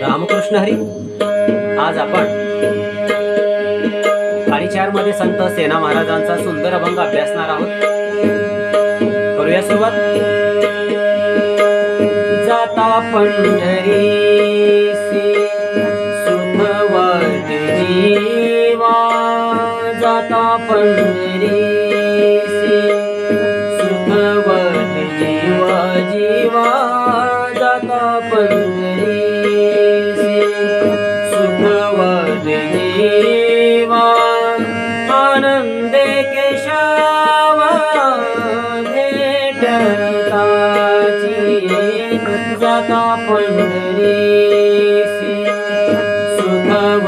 रामकृष्ण हरी आज आपण चार मध्ये संत सेना महाराजांचा सुंदर अभंग अभ्यासणार आहोत करूया सुरुवात जाता पंढरी सुनवट जीवा जाता पंढरी धवीमानन्द केशी जाता पण्डरी सुधवीमा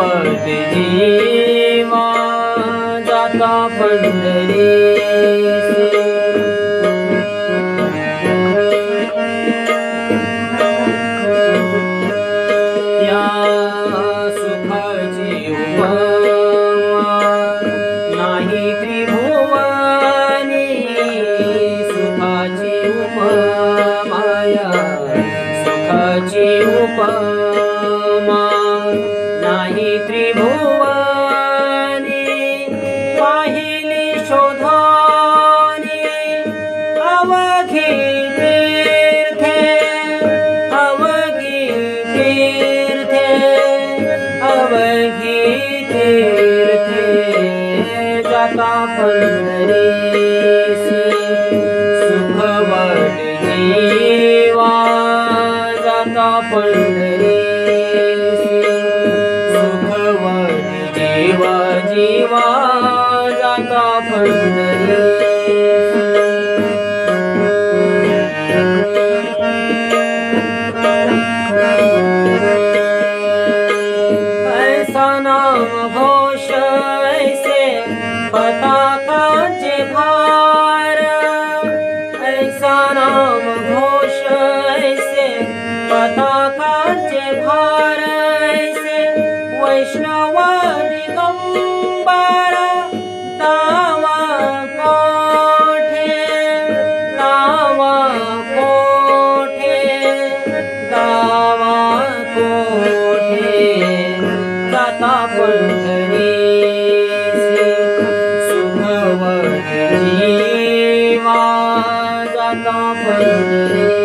जाता पण्डरी उपमा नाही त्रिभुवने पाहिली शोधाने अवघी तीर्थे अवघी तीर्थे अवघी तीर्थे जाता पंढरी নাম ঘোষে পতাকা কত কাছে বৈষ্ণব দিগম্বর তাম কোঠে নাম কোঠে দাম কোঠে কত পুত্রী con về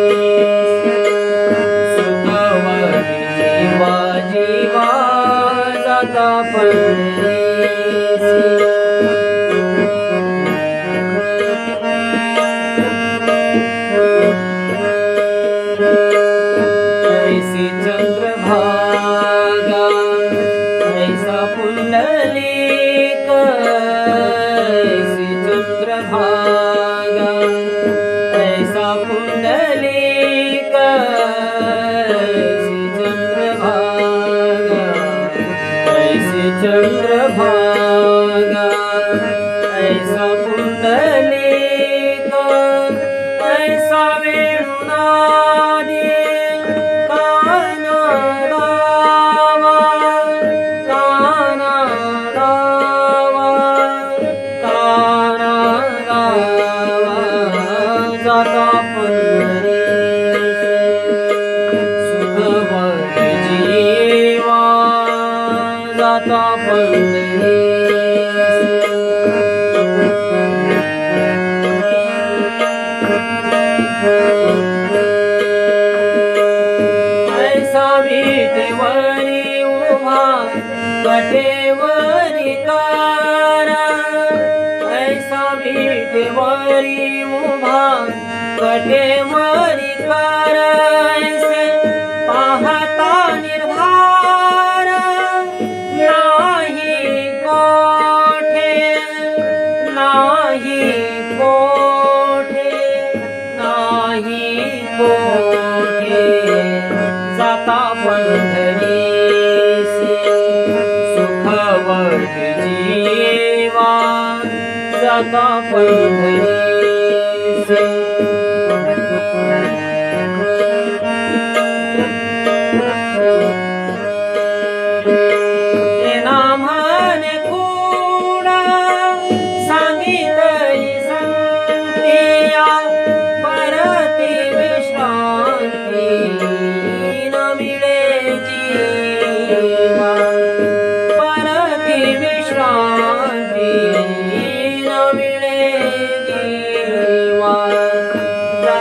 आता पळून ऐसा विटेवरी उभा कटेवरी कारा ऐसा विटेवरी उभा कटेवरी शुभमजीवा जना प